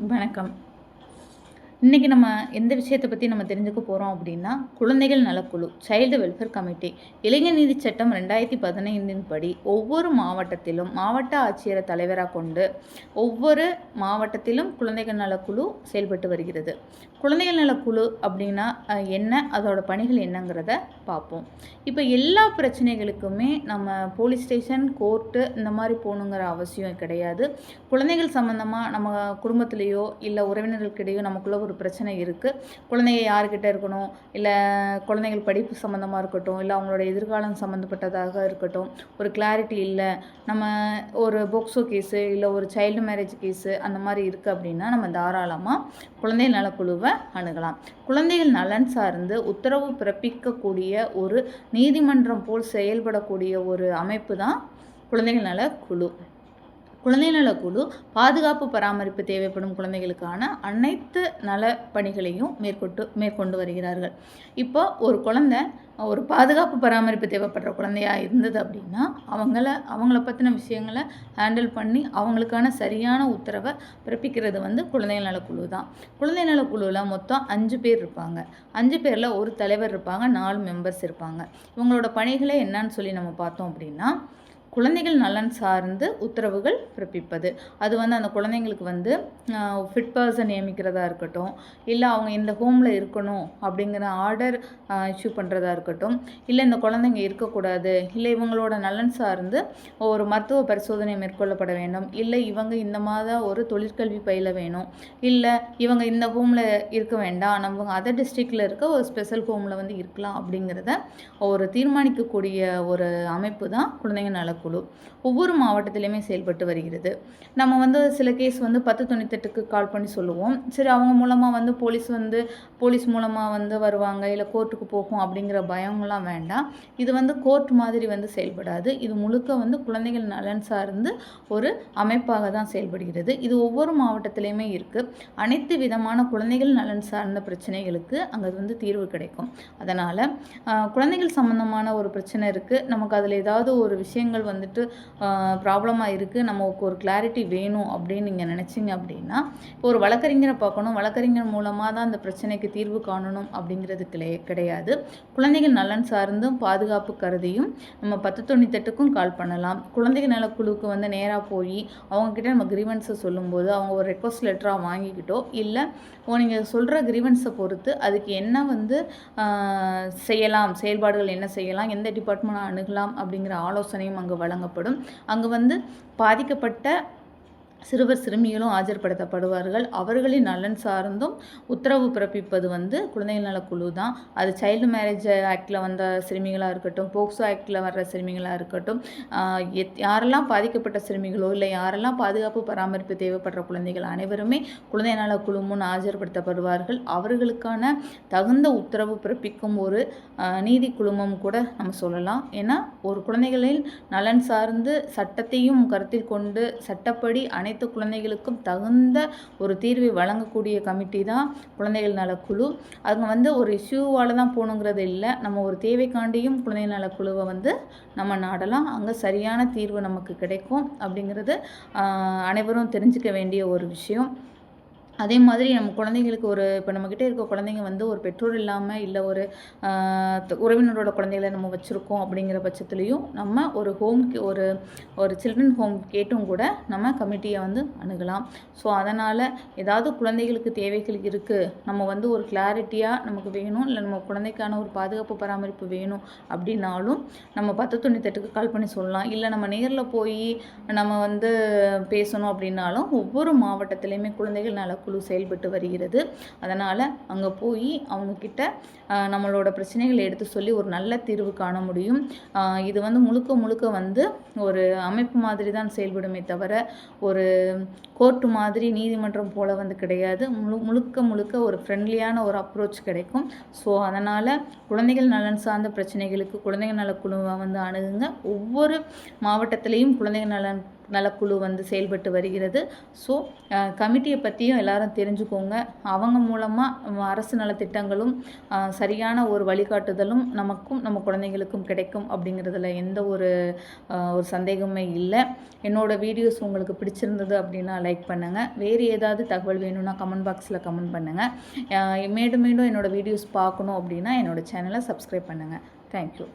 வணக்கம். இன்றைக்கி நம்ம எந்த விஷயத்தை பற்றி நம்ம தெரிஞ்சுக்க போகிறோம் அப்படின்னா குழந்தைகள் நலக்குழு சைல்டு வெல்ஃபேர் கமிட்டி இளைஞர் நீதி சட்டம் ரெண்டாயிரத்தி பதினைந்தின் படி ஒவ்வொரு மாவட்டத்திலும் மாவட்ட ஆட்சியரை தலைவராக கொண்டு ஒவ்வொரு மாவட்டத்திலும் குழந்தைகள் நலக்குழு செயல்பட்டு வருகிறது. குழந்தைகள் நலக்குழு அப்படின்னா என்ன அதோட பணிகள் என்னங்கிறத பார்ப்போம். இப்போ எல்லா பிரச்சனைகளுக்குமே நம்ம போலீஸ் ஸ்டேஷன் கோர்ட்டு இந்த மாதிரி போகணுங்கிற அவசியம் கிடையாது. குழந்தைகள் சம்மந்தமாக நம்ம குடும்பத்திலேயோ இல்லை உறவினர்களுக்கிடையோ நமக்குள்ள ஒரு பிரச்சனை இருக்குது குழந்தைங்க யார்கிட்ட இருக்கணும்? இல்லை குழந்தைகள் படிப்பு சம்மந்தமாக இருக்கட்டும் இல்லை அவங்களோட எதிர்காலம் சம்மந்தப்பட்டதாக இருக்கட்டும் ஒரு கிளாரிட்டி இல்லை நம்ம ஒரு போக்சோ கேஸு இல்லை ஒரு சைல்டு மேரேஜ் கேஸு அந்த மாதிரி இருக்குது அப்படின்னா நம்ம தாராளமாக குழந்தைகள் நலக்குழுவை அணுகலாம். குழந்தைகள் நலன் சார்ந்து உத்தரவு பிறப்பிக்கக்கூடிய ஒரு நீதிமன்றம் போல் செயல்படக்கூடிய ஒரு அமைப்பு தான் குழந்தைகள் நல குழு. குழந்தை நல குழு பாதுகாப்பு பராமரிப்பு தேவைப்படும் குழந்தைகளுக்கான அனைத்து நல பணிகளையும் மேற்கொண்டு மேற்கொண்டு வருகிறார்கள். இப்போ ஒரு குழந்தை ஒரு பாதுகாப்பு பராமரிப்பு தேவைப்படுற குழந்தையாக இருந்தது அப்படின்னா அவங்கள அவங்கள பற்றின விஷயங்களை ஹேண்டில் பண்ணி அவங்களுக்கான சரியான உத்தரவை பிறப்பிக்கிறது வந்து குழந்தைகள் நலக்குழு தான். குழந்தை நலக்குழுவில் மொத்தம் அஞ்சு பேர் இருப்பாங்க. அஞ்சு பேரில் ஒரு தலைவர் இருப்பாங்க நாலு மெம்பர்ஸ் இருப்பாங்க. இவங்களோட பணிகளை என்னன்னு சொல்லி நம்ம பார்த்தோம் அப்படின்னா குழந்தைகள் நலன் சார்ந்து உத்தரவுகள் பிறப்பிப்பது. அது வந்து அந்த குழந்தைங்களுக்கு வந்து ஃபிட் பர்சன் நியமிக்கிறதா இருக்கட்டும் இல்லை அவங்க இந்த ஹோமில் இருக்கணும் அப்படிங்கிற ஆர்டர் இஷ்யூ பண்ணுறதா இருக்கட்டும் இல்லை இந்த குழந்தைங்க இருக்கக்கூடாது இல்லை இவங்களோட நலன் சார்ந்து ஒரு மருத்துவ பரிசோதனை மேற்கொள்ளப்பட வேண்டும் இல்லை இவங்க இந்த மாத ஒரு தொழிற்கல்வி பயில வேணும் இல்லை இவங்க இந்த ஹோமில் இருக்க வேண்டாம் நம்ம அதர் டிஸ்ட்ரிக்டில் இருக்க ஒரு ஸ்பெஷல் ஹோமில் வந்து இருக்கலாம் அப்படிங்கிறத ஒரு தீர்மானிக்கக்கூடிய ஒரு அமைப்பு தான் குழந்தைங்க குழு ஒவ்வொரு மாவட்டத்திலையுமே செயல்பட்டு வருகிறது. நம்ம வந்து சில கேஸ் வந்து பத்து தொண்ணூத்தெட்டுக்கு கால் பண்ணி சொல்லுவோம். சரி அவங்க மூலமாக வந்து போலீஸ் வந்து போலீஸ் மூலமாக வந்து வருவாங்க இல்லை கோர்ட்டுக்கு போகும் அப்படிங்கிற பயம்லாம் வேண்டாம். இது வந்து கோர்ட் மாதிரி வந்து செயல்படாது. இது முழுக்க வந்து குழந்தைகள் நலன் சார்ந்து ஒரு அமைப்பாக தான் செயல்படுகிறது. இது ஒவ்வொரு மாவட்டத்திலையுமே இருக்குது அனைத்து விதமான குழந்தைகள் நலன் சார்ந்த பிரச்சனைகளுக்கு அங்கே வந்து தீர்வு கிடைக்கும். அதனால் குழந்தைகள் சம்மந்தமான ஒரு பிரச்சனை இருக்குது நமக்கு அதில் ஏதாவது ஒரு விஷயங்கள் வந்துட்டு ப்ராப்ளமாக இருக்குது நமக்கு ஒரு கிளாரிட்டி வேணும் அப்படின்னு நீங்கள் நினச்சிங்க அப்படின்னா இப்போ ஒரு வழக்கறிஞரை பார்க்கணும். வழக்கறிஞர் மூலமாக தான் அந்த பிரச்சனைக்கு தீர்வு காணணும் அப்படிங்கிறது கிடை கிடையாது. குழந்தைகள் நலன் சார்ந்தும் பாதுகாப்பு கருதியும் நம்ம பத்து தொண்ணூத்தெட்டுக்கும் கால் பண்ணலாம். குழந்தைகள் நலக்குழுவுக்கு வந்து நேராக போய் அவங்கக்கிட்ட நம்ம கிரீவன்ஸை சொல்லும்போது அவங்க ஒரு ரெக்வஸ்ட் லெட்டராக வாங்கிக்கிட்டோ இல்லை ஓ நீங்கள் சொல்கிற கிரீவன்ஸை பொறுத்து அதுக்கு என்ன வந்து செய்யலாம்? செயல்பாடுகள் என்ன செய்யலாம்? எந்த டிபார்ட்மெண்ட் அணுகலாம்? அப்படிங்கிற ஆலோசனையும் அங்கே வழங்கப்படும். அங்கு வந்து பாதிக்கப்பட்ட சிறுவர் சிறுமிகளும் ஆஜர்படுத்தப்படுவார்கள். அவர்களின் நலன் சார்ந்தும் உத்தரவு பிறப்பிப்பது வந்து குழந்தைகள் நலக்குழு தான். அது சைல்டு மேரேஜ் ஆக்டில் வந்த சிறுமிகளாக இருக்கட்டும் போக்சோ ஆக்டில் வர்ற சிறுமிகளாக இருக்கட்டும் எத்- யாரெல்லாம் பாதிக்கப்பட்ட சிறுமிகளோ இல்லை யாரெல்லாம் பாதுகாப்பு பராமரிப்பு தேவைப்படுற குழந்தைகள் அனைவருமே குழந்தை நலக்குழு முன் ஆஜர்படுத்தப்படுவார்கள். அவர்களுக்கான தகுந்த உத்தரவு பிறப்பிக்கும் ஒரு நீதி குழுமம் கூட நம்ம சொல்லலாம். ஏன்னா ஒரு குழந்தைகளின் நலன் சார்ந்து சட்டத்தையும் கருத்தில் கொண்டு சட்டப்படி அனை அனைத்து குழந்தைகளுக்கும் தகுந்த ஒரு தீர்வை வழங்கக்கூடிய கமிட்டி தான் குழந்தைகள் நலக்குழு அவங்க வந்து ஒரு இஷ்யூவால் தான் போகணுங்கிறது இல்லை. நம்ம ஒரு தேவைக்காண்டியும் குழந்தைகள் நலக்குழுவை வந்து நம்ம நாடலாம். அங்கே சரியான தீர்வு நமக்கு கிடைக்கும் அப்படிங்கிறது அனைவரும் தெரிஞ்சுக்க வேண்டிய ஒரு விஷயம். அதே மாதிரி நம்ம குழந்தைங்களுக்கு ஒரு இப்போ நம்மக்கிட்ட இருக்க குழந்தைங்க வந்து ஒரு பெற்றோர் இல்லாமல் இல்லை ஒரு த- உறவினரோட குழந்தைகளை நம்ம வச்சுருக்கோம் அப்படிங்கிற பட்சத்துலேயும் நம்ம ஒரு ஹோம் ஒரு ஒரு சில்ட்ரன் ஹோம் கேட்டும் கூட நம்ம கமிட்டியை வந்து அணுகலாம். ஸோ அதனால் ஏதாவது குழந்தைகளுக்கு தேவைகள் இருக்குது நம்ம வந்து ஒரு கிளாரிட்டியாக நமக்கு வேணும் இல்லை நம்ம குழந்தைக்கான ஒரு பாதுகாப்பு பராமரிப்பு வேணும் அப்படின்னாலும் நம்ம பத்து தொண்ணூத்தெட்டுக்கு கால் பண்ணி சொல்லலாம். இல்லை நம்ம நேரில் போய் நம்ம வந்து பேசணும் அப்படின்னாலும் ஒவ்வொரு மாவட்டத்திலையுமே குழந்தைகள் குழு செயல்பட்டு வருகிறது. அதனால் அங்கே போய் அவங்கக்கிட்ட நம்மளோட பிரச்சனைகளை எடுத்து சொல்லி ஒரு நல்ல தீர்வு காண முடியும். இது வந்து முழுக்க முழுக்க வந்து ஒரு அமைப்பு மாதிரி தான் செயல்படுமே தவிர ஒரு கோர்ட்டு மாதிரி நீதிமன்றம் போல வந்து கிடையாது. முழு முழுக்க முழுக்க ஒரு ஃப்ரெண்ட்லியான ஒரு அப்ரோச் கிடைக்கும். ஸோ அதனால் குழந்தைகள் நலன் சார்ந்த பிரச்சனைகளுக்கு குழந்தைகள் நலக்குழுவை வந்து அணுகுங்க. ஒவ்வொரு மாவட்டத்திலையும் குழந்தைகள் நலன் நலக்குழு வந்து செயல்பட்டு வருகிறது. ஸோ கமிட்டியை பற்றியும் எல்லாரும் தெரிஞ்சுக்கோங்க. அவங்க மூலமாக அரசு நலத்திட்டங்களும் சரியான ஒரு வழிகாட்டுதலும் நமக்கும் நம்ம குழந்தைங்களுக்கும் கிடைக்கும் அப்படிங்கிறதுல எந்த ஒரு ஒரு சந்தேகமே இல்லை. என்னோடய வீடியோஸ் உங்களுக்கு பிடிச்சிருந்தது அப்படின்னா லைக் பண்ணுங்கள் வேறு ஏதாவது தகவல் வேணும்னா கமெண்ட் பாக்ஸில் கமெண்ட் பண்ணுங்கள் மீண்டும் மீண்டும் என்னோடய வீடியோஸ் பார்க்கணும் அப்படின்னா என்னோடய சேனலை சப்ஸ்கிரைப் பண்ணுங்கள் தேங்க்யூ.